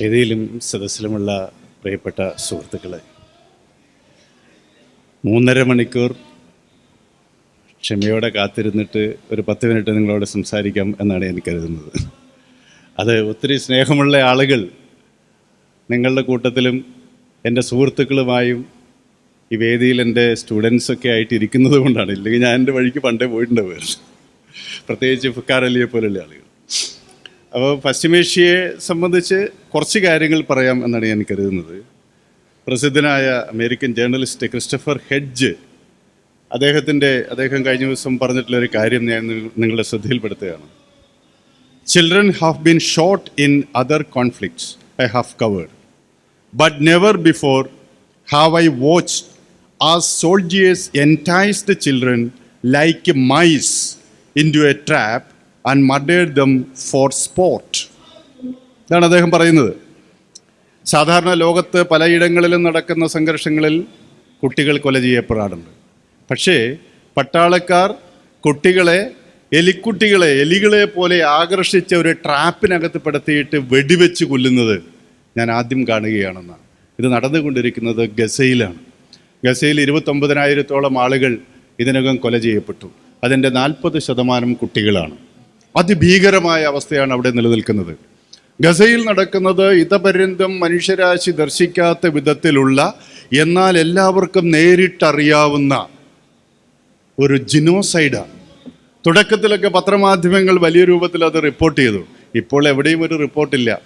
വേദിയിലും സദസ്സിലുമുള്ള പ്രിയപ്പെട്ട സുഹൃത്തുക്കളെ മൂന്നര മണിക്കൂർ ക്ഷമയോടെ കാത്തിരുന്നിട്ട് ഒരു പത്ത് മിനിറ്റ് നിങ്ങളോട് സംസാരിക്കാം എന്നാണ് ഞാൻ കരുതുന്നത്. അത് ഒത്തിരി സ്നേഹമുള്ള ആളുകൾ നിങ്ങളുടെ കൂട്ടത്തിലും എന്റെ സുഹൃത്തുക്കളുമായും ഈ വേദിയിൽ എന്റെ സ്റ്റുഡൻസൊക്കെ ആയിട്ട് ഇരിക്കുന്നത് കൊണ്ടാണ്. ഇല്ലെങ്കിൽ ഞാൻ എന്റെ വഴിക്ക് പണ്ടേ പോയിട്ടുണ്ടാവുമായിരുന്നു. പ്രത്യേകിച്ച് ഫുക്കാർ അലിയെ പോലെയുള്ള ആളുകൾ. അപ്പോൾ പശ്ചിമേഷ്യയെ സംബന്ധിച്ച് കുറച്ച് കാര്യങ്ങൾ പറയാം എന്നാണ് ഞാൻ കരുതുന്നത്. പ്രസിദ്ധനായ അമേരിക്കൻ ജേർണലിസ്റ്റ് ക്രിസ്റ്റഫർ ഹെഡ്ജ് അദ്ദേഹത്തിന്റെ അദ്ദേഹം കഴിഞ്ഞ ദിവസം പറഞ്ഞിട്ടുള്ള ഒരു കാര്യം ഞാൻ നിങ്ങ- നിങ്ങളുടെ ശ്രദ്ധയിൽപ്പെടുത്തുകയാണ്. Children have been shot in other conflicts I have covered but never before have I watch uh soldiers enticed children like mice into a trap and മഡേഡ് ദം ഫോർ sport. ഇതാണ് അദ്ദേഹം പറയുന്നത്. സാധാരണ ലോകത്ത് പലയിടങ്ങളിലും നടക്കുന്ന സംഘർഷങ്ങളിൽ കുട്ടികൾ കൊല ചെയ്യപ്പെടാറുണ്ട്. പക്ഷേ പട്ടാളക്കാർ കുട്ടികളെ എലിക്കുട്ടികളെ എലികളെ പോലെ ആകർഷിച്ച ഒരു ട്രാപ്പിനകത്ത് പെടുത്തിയിട്ട് വെടിവെച്ച് കൊല്ലുന്നത് ഞാൻ ആദ്യം കാണുകയാണെന്നാണ്. ഇത് നടന്നുകൊണ്ടിരിക്കുന്നത് ഗസയിലാണ്. ഗസയിൽ ഇരുപത്തൊമ്പതിനായിരത്തോളം ആളുകൾ ഇതിനകം കൊല ചെയ്യപ്പെട്ടു. അതിന്റെ നാൽപ്പത് ശതമാനം കുട്ടികളാണ്. അതിഭീകരമായ അവസ്ഥയാണ് അവിടെ നിലനിൽക്കുന്നത്. ഗസയിൽ നടക്കുന്നത് ഇതപര്യന്തം മനുഷ്യരാശി ദർശിക്കാത്ത വിധത്തിലുള്ള എന്നാൽ എല്ലാവർക്കും നേരിട്ടറിയാവുന്ന ഒരു ജിനോസൈഡാണ്. തുടക്കത്തിലൊക്കെ പത്രമാധ്യമങ്ങൾ വലിയ രൂപത്തിൽ അത് റിപ്പോർട്ട് ചെയ്തു. ഇപ്പോൾ എവിടെയും ഒരു റിപ്പോർട്ടില്ല.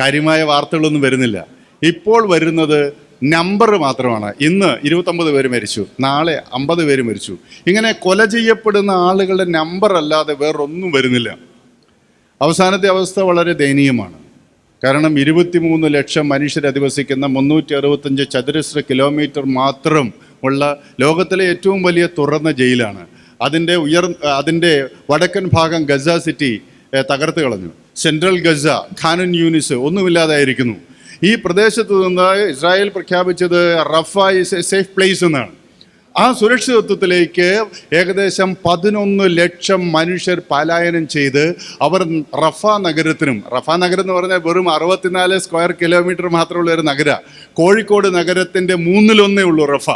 കാര്യമായ വാർത്തകളൊന്നും വരുന്നില്ല. ഇപ്പോൾ വരുന്നത് നമ്പർ മാത്രമാണ്. ഇന്ന് ഇരുപത്തൊമ്പത് പേര് മരിച്ചു. നാളെ അമ്പത് പേര് മരിച്ചു. ഇങ്ങനെ കൊല ചെയ്യപ്പെടുന്ന ആളുകളുടെ നമ്പർ അല്ലാതെ വേറൊന്നും വരുന്നില്ല. അവസാനത്തെ അവസ്ഥ വളരെ ദയനീയമാണ്. കാരണം ഇരുപത്തിമൂന്ന് ലക്ഷം മനുഷ്യർ അധിവസിക്കുന്ന മുന്നൂറ്റി അറുപത്തഞ്ച് ചതുരശ്ര കിലോമീറ്റർ മാത്രം ഉള്ള ലോകത്തിലെ ഏറ്റവും വലിയ തുറന്ന ജയിലാണ്. അതിന്റെ ഉയർ അതിന്റെ വടക്കൻ ഭാഗം ഗസ സിറ്റി തകർത്ത് കളഞ്ഞു. സെൻട്രൽ ഗസ ഖാനുൻ യൂണിസ് ഒന്നുമില്ലാതായിരിക്കുന്നു. ഈ പ്രദേശത്ത് നിന്ന് ഇസ്രായേൽ പ്രഖ്യാപിച്ചത് Rafah is a safe place എന്നാണ്. ആ സുരക്ഷിതത്വത്തിലേക്ക് ഏകദേശം പതിനൊന്ന് ലക്ഷം മനുഷ്യർ പലായനം ചെയ്ത് അവർ റഫ നഗരത്തിനും റഫ നഗരം എന്ന് പറഞ്ഞാൽ വെറും അറുപത്തിനാല് സ്ക്വയർ കിലോമീറ്റർ മാത്രമുള്ള ഒരു നഗര കോഴിക്കോട് നഗരത്തിന്റെ മൂന്നിലൊന്നേ ഉള്ളൂ റഫ.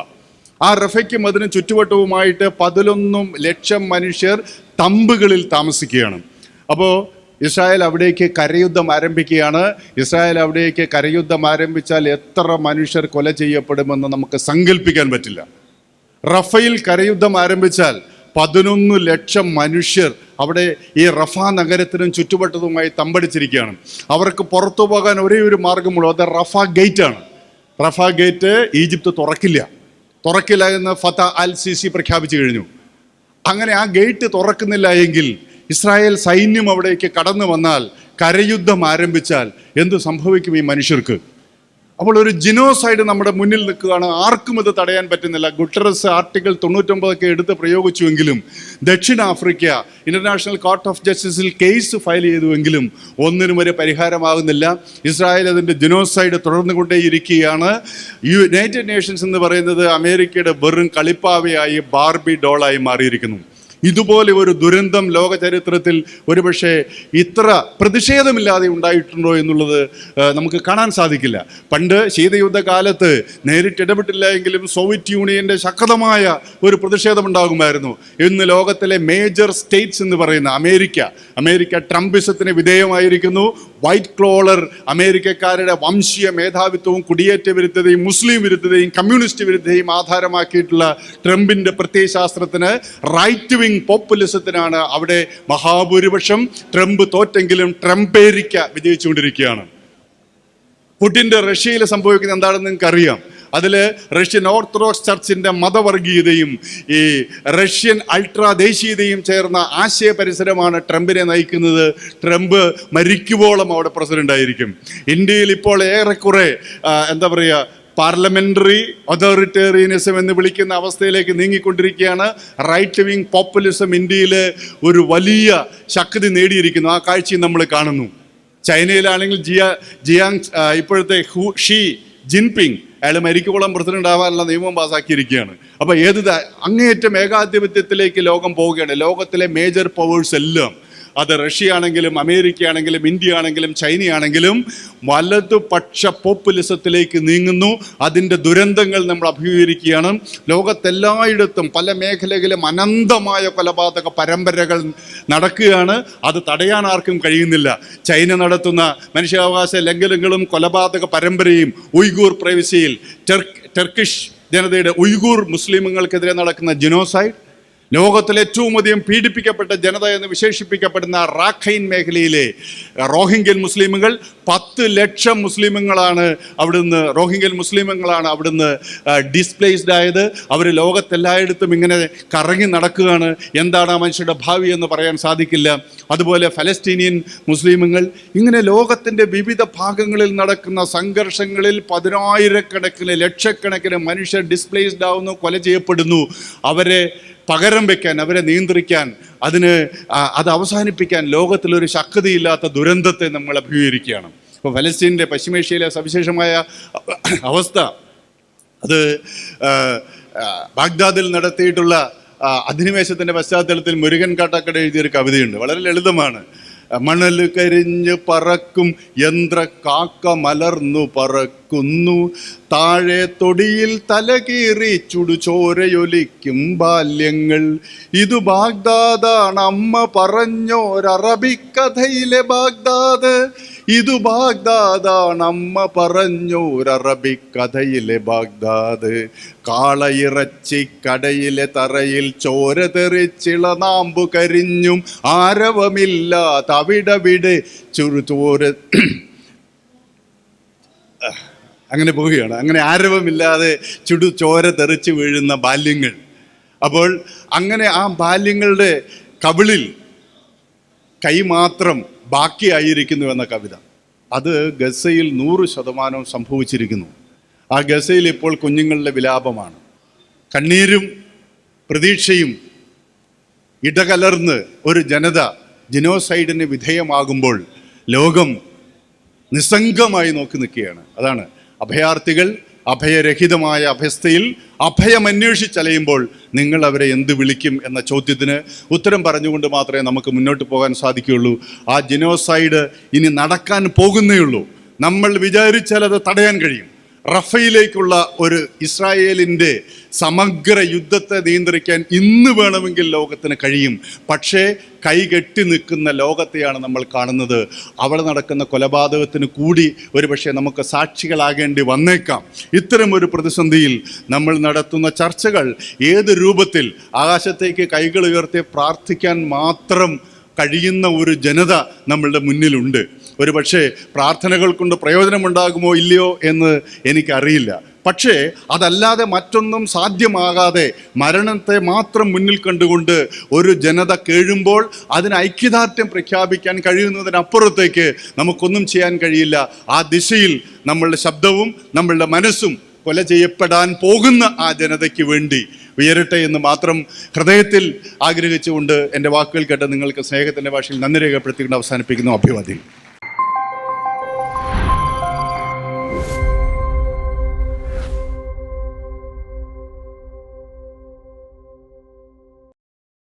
ആ റഫയ്ക്കും അതിന് ചുറ്റുവട്ടവുമായിട്ട് പതിനൊന്നും ലക്ഷം മനുഷ്യർ തമ്പുകളിൽ താമസിക്കുകയാണ്. അപ്പോൾ ഇസ്രായേൽ അവിടേക്ക് കരയുദ്ധം ആരംഭിക്കുകയാണ്. ഇസ്രായേൽ അവിടേക്ക് കരയുദ്ധം ആരംഭിച്ചാൽ എത്ര മനുഷ്യർ കൊല ചെയ്യപ്പെടുമെന്ന് നമുക്ക് സങ്കല്പിക്കാൻ പറ്റില്ല. റഫയിൽ കരയുദ്ധം ആരംഭിച്ചാൽ പതിനൊന്ന് ലക്ഷം മനുഷ്യർ അവിടെ ഈ റഫ നഗരത്തിനും ചുറ്റുവട്ടത്തുമായി തമ്പടിച്ചിരിക്കുകയാണ്. അവർക്ക് പുറത്തു പോകാൻ ഒരേ ഒരു മാർഗമുള്ളൂ. അത് റഫ ആണ് റഫ ഗേറ്റ് ഈജിപ്ത് തുറക്കില്ല. തുറക്കില്ല എന്ന് ഫത്ത അൽ സി സി പ്രഖ്യാപിച്ചു കഴിഞ്ഞു. അങ്ങനെ ആ ഗേറ്റ് തുറക്കുന്നില്ല എങ്കിൽ ഇസ്രായേൽ സൈന്യം അവിടേക്ക് കടന്നു വന്നാൽ കരയുദ്ധം ആരംഭിച്ചാൽ എന്ത് സംഭവിക്കും ഈ മനുഷ്യർക്ക്? അപ്പോൾ ഒരു ജിനോസൈഡ് നമ്മുടെ മുന്നിൽ നിൽക്കുകയാണ്. ആർക്കും ഇത് തടയാൻ പറ്റുന്നില്ല. ഗുട്ടറസ് ആർട്ടിക്കിൾ തൊണ്ണൂറ്റൊമ്പതൊക്കെ എടുത്ത് പ്രയോഗിച്ചുവെങ്കിലും ദക്ഷിണാഫ്രിക്ക ഇന്റർനാഷണൽ കോർട്ട് ഓഫ് ജസ്റ്റിസിൽ കേസ് ഫയൽ ചെയ്തുവെങ്കിലും ഒന്നിനും ഒരു പരിഹാരമാകുന്നില്ല. ഇസ്രായേൽ അതിന്റെ ജിനോസൈഡ് തുടർന്നുകൊണ്ടേയിരിക്കുകയാണ്. യുണൈറ്റഡ് നേഷൻസ് എന്ന് പറയുന്നത് അമേരിക്കയുടെ വെറും കളിപ്പാവയായി ബാർബി ഡോളായി മാറിയിരിക്കുന്നു. ഇതുപോലെ ഒരു ദുരന്തം ലോക ചരിത്രത്തിൽ ഒരുപക്ഷെ ഇത്ര പ്രതിഷേധമില്ലാതെ ഉണ്ടായിട്ടുണ്ടോ എന്നുള്ളത് നമുക്ക് കാണാൻ സാധിക്കില്ല. പണ്ട് ശീതയുദ്ധ കാലത്ത് നേരിട്ട് ഇടപെട്ടില്ല എങ്കിലും സോവിയറ്റ് യൂണിയന്റെ ശക്തമായ ഒരു പ്രതിഷേധം ഉണ്ടാകുമായിരുന്നു ഇന്ന് ലോകത്തിലെ മേജർ സ്റ്റേറ്റ്സ് എന്ന് പറയുന്ന അമേരിക്ക അമേരിക്ക ട്രംപിസത്തിന് വിധേയമായിരിക്കുന്നു. വൈറ്റ് ക്ലോളർ അമേരിക്കക്കാരുടെ വംശീയ മേധാവിത്വവും കുടിയേറ്റ വിരുദ്ധതയും മുസ്ലിം വിരുദ്ധതയും കമ്മ്യൂണിസ്റ്റ് വിരുദ്ധതയും ആധാരമാക്കിയിട്ടുള്ള ട്രംപിന്റെ പ്രത്യയശാസ്ത്രത്തിന് റൈറ്റ് വിങ് പോപ്പുലിസത്തിനാണ് അവിടെ മഹാഭൂരിപക്ഷം ട്രംപ് തോറ്റെങ്കിലും ട്രംപേരിക്ക വിജയിച്ചുകൊണ്ടിരിക്കുകയാണ്. പുടിന്റെ റഷ്യയിൽ സംഭവിക്കുന്നത് എന്താണെന്ന് നിങ്ങൾക്ക് അറിയാം അതിൽ റഷ്യൻ ഓർത്തഡോക്സ് ചർച്ചിന്റെ മതവർഗീയതയും ഈ റഷ്യൻ അൾട്രാ ദേശീയതയും ചേർന്ന ആശയ പരിസരമാണ് ട്രംപിനെ നയിക്കുന്നത്. ട്രംപ് മരിക്കുവോളം അവിടെ പ്രസിഡന്റായിരിക്കും ഇന്ത്യയിൽ ഇപ്പോൾ ഏറെക്കുറെ എന്താ പറയുക പാർലമെന്ററി അതോറിറ്റേറിയനിസം എന്ന് വിളിക്കുന്ന അവസ്ഥയിലേക്ക് നീങ്ങിക്കൊണ്ടിരിക്കുകയാണ്. റൈറ്റ് വിങ് പോപ്പുലിസം ഇന്ത്യയിൽ ഒരു വലിയ ശക്തി നേടിയിരിക്കുന്നു. ആ കാഴ്ചയും നമ്മൾ കാണുന്നു. ചൈനയിലാണെങ്കിൽ ജിയ ജിയാങ് ഇപ്പോഴത്തെ ഹു ഷീ ജിൻപിങ് അയാൾ മരിക്കുവോളം പ്രസിഡന്റ് ആവാനുള്ള നിയമം പാസാക്കിയിരിക്കുകയാണ്. അപ്പോൾ ഏത് അങ്ങേയറ്റം ഏകാധിപത്യത്തിലേക്ക് ലോകം പോവുകയാണ്. ലോകത്തിലെ മേജർ പവേഴ്സ് എല്ലാം. അത് റഷ്യ ആണെങ്കിലും അമേരിക്ക ആണെങ്കിലും ഇന്ത്യ ആണെങ്കിലും ചൈന ആണെങ്കിലും വലതുപക്ഷ പോപ്പുലിസത്തിലേക്ക് നീങ്ങുന്നു. അതിന്റെ ദുരന്തങ്ങൾ നമ്മൾ അഭിമുഖീകരിക്കുകയാണ്. ലോകത്തെല്ലായിടത്തും പല മേഖലകളിലും അനന്തമായ കൊലപാതക പരമ്പരകൾ നടക്കുകയാണ്. അത് തടയാൻ ആർക്കും കഴിയുന്നില്ല. ചൈന നടത്തുന്ന മനുഷ്യാവകാശ ലംഘനങ്ങളും കൊലപാതക പരമ്പരയും ഉയ്ഗൂർ ടെർക്ക് ടെർക്കിഷ് ജനതയുടെ ഉയ്ഗൂർ മുസ്ലിമുകൾക്കെതിരെ നടക്കുന്ന ജിനോസൈഡ് ലോകത്തിലെ ഏറ്റവും അധികം പീഡിപ്പിക്കപ്പെട്ട ജനത എന്ന് വിശേഷിപ്പിക്കപ്പെടുന്ന റാഖൈൻ മേഖലയിലെ റോഹിംഗ്യൻ മുസ്ലിമുകൾ പത്ത് ലക്ഷം മുസ്ലിമുകളാണ് അവിടുന്ന് റോഹിംഗ്യൻ മുസ്ലിമുകളാണ് അവിടുന്ന് ഡിസ്പ്ലേസ്ഡ് ആയത്. അവർ ലോകത്തെല്ലായിടത്തും ഇങ്ങനെ കറങ്ങി നടക്കുകയാണ്. എന്താണ് ആ മനുഷ്യരുടെ ഭാവി എന്ന് പറയാൻ സാധിക്കില്ല. അതുപോലെ ഫലസ്തീനിയൻ മുസ്ലിമുകൾ ഇങ്ങനെ ലോകത്തിന്റെ വിവിധ ഭാഗങ്ങളിൽ നടക്കുന്ന സംഘർഷങ്ങളിൽ പതിനായിരക്കണക്കിന് ലക്ഷക്കണക്കിന് മനുഷ്യർ ഡിസ്പ്ലേസ്ഡ് ആവുന്നു കൊല ചെയ്യപ്പെടുന്നു. അവരെ പകരം വെക്കാൻ അവരെ നിയന്ത്രിക്കാൻ അതിന് അത് അവസാനിപ്പിക്കാൻ ലോകത്തിലൊരു ശക്തിയില്ലാത്ത ദുരന്തത്തെ നമ്മൾ അഭിമുഖീകരിക്കുകയാണ്. ഇപ്പോൾ ഫലസ്തീനിന്റെ പശ്ചിമേഷ്യയിലെ സവിശേഷമായ അവസ്ഥ അത് ബാഗ്ദാദിൽ നടത്തിയിട്ടുള്ള അധിനിവേശത്തിന്റെ പശ്ചാത്തലത്തിൽ മുരുകൻ കാട്ടാക്കട എഴുതിയൊരു കവിതയുണ്ട്. വളരെ ലളിതമാണ്. മണൽ കരിഞ്ഞ് പറക്കും യന്ത്ര കാക്ക മലർന്നു പറക്കുന്നു താഴെ തൊടിയിൽ തലകീറി ചുടുചോരയൊലിക്കും ബാല്യങ്ങൾ. ഇത് ബാഗ്ദാദാണ് അമ്മ പറഞ്ഞോരറബിക്കഥയിലെ ബാഗ്ദാദ്. ഇത് ബാഗ്ദാദാണ് അമ്മ പറഞ്ഞോരറബിക്കഥയിലെ ബാഗ്ദാദ്. കാളയിറച്ചി കടയിലെ തറയിൽ ചോര തെറിച്ചിള നാമ്പു കരിഞ്ഞും ആരവമില്ല തവിടവിടെ ചുറുചോര അങ്ങനെ പോവുകയാണ്. അങ്ങനെ ആരവമില്ലാതെ ചുടു ചോര തെറിച്ച് വീഴുന്ന ബാല്യങ്ങൾ. അപ്പോൾ അങ്ങനെ ആ ബാല്യങ്ങളുടെ കവിളിൽ കൈ മാത്രം ബാക്കിയായിരിക്കുന്നു എന്ന കവിത. അത് ഗസയിൽ നൂറ് ശതമാനവും സംഭവിച്ചിരിക്കുന്നു. ആ ഗസയിൽ ഇപ്പോൾ കുഞ്ഞുങ്ങളുടെ വിലാപമാണ്. കണ്ണീരും പ്രതീക്ഷയും ഇടകലർന്ന് ഒരു ജനത ജിനോസൈഡിന് വിധേയമാകുമ്പോൾ ലോകം നിസ്സംഗമായി നോക്കി നിൽക്കുകയാണ്. അതാണ് അഭയാർത്ഥികൾ അഭയരഹിതമായ അഭ്യസ്ഥയിൽ അഭയം അന്വേഷിച്ചലയുമ്പോൾ നിങ്ങൾ അവരെ എന്ത് വിളിക്കും എന്ന ചോദ്യത്തിന് ഉത്തരം പറഞ്ഞുകൊണ്ട് മാത്രമേ നമുക്ക് മുന്നോട്ട് പോകാൻ സാധിക്കുകയുള്ളൂ. ആ ജിനോസൈഡ് ഇനി നടക്കാൻ പോകുന്നേയുള്ളൂ. നമ്മൾ വിചാരിച്ചാൽ അത് തടയാൻ കഴിയും. റഫയിലേക്കുള്ള ഒരു ഇസ്രായേലിന്റെ സമഗ്ര യുദ്ധത്തെ നിയന്ത്രിക്കാൻ ഇന്ന് വേണമെങ്കിൽ ലോകത്തിന് കഴിയും. പക്ഷേ കൈകെട്ടി നിൽക്കുന്ന ലോകത്തെയാണ് നമ്മൾ കാണുന്നത്. അവിടെ നടക്കുന്ന കൊലപാതകത്തിന് കൂടി ഒരുപക്ഷെ നമുക്ക് സാക്ഷികളാകേണ്ടി വന്നേക്കാം. ഇത്തരം ഒരു പ്രതിസന്ധിയിൽ നമ്മൾ നടത്തുന്ന ചർച്ചകൾ ഏത് രൂപത്തിൽ ആകാശത്തേക്ക് കൈകൾ ഉയർത്തി പ്രാർത്ഥിക്കാൻ മാത്രം കഴിയുന്ന ഒരു ജനത നമ്മളുടെ മുന്നിലുണ്ട്. ഒരു പക്ഷേ പ്രാർത്ഥനകൾ കൊണ്ട് പ്രയോജനമുണ്ടാകുമോ ഇല്ലയോ എന്ന് എനിക്കറിയില്ല. പക്ഷേ അതല്ലാതെ മറ്റൊന്നും സാധ്യമാകാതെ മരണത്തെ മാത്രം മുന്നിൽ കണ്ടുകൊണ്ട് ഒരു ജനത കേഴുമ്പോൾ അതിന് ഐക്യദാർഢ്യം പ്രഖ്യാപിക്കാൻ കഴിയുന്നതിനപ്പുറത്തേക്ക് നമുക്കൊന്നും ചെയ്യാൻ കഴിയില്ല. ആ ദിശയിൽ നമ്മളുടെ ശബ്ദവും നമ്മളുടെ മനസ്സും കൊല ചെയ്യപ്പെടാൻ പോകുന്ന ആ ജനതയ്ക്ക് വേണ്ടി ഉയരട്ടെ എന്ന് മാത്രം ഹൃദയത്തിൽ ആഗ്രഹിച്ചുകൊണ്ട് എന്റെ വാക്കുകൾ കേട്ട് നിങ്ങൾക്ക് സ്നേഹത്തിന്റെ ഭാഷയിൽ നന്ദി രേഖപ്പെടുത്തിക്കൊണ്ട് അവസാനിപ്പിക്കുന്നു. അഭിവാദ്യം.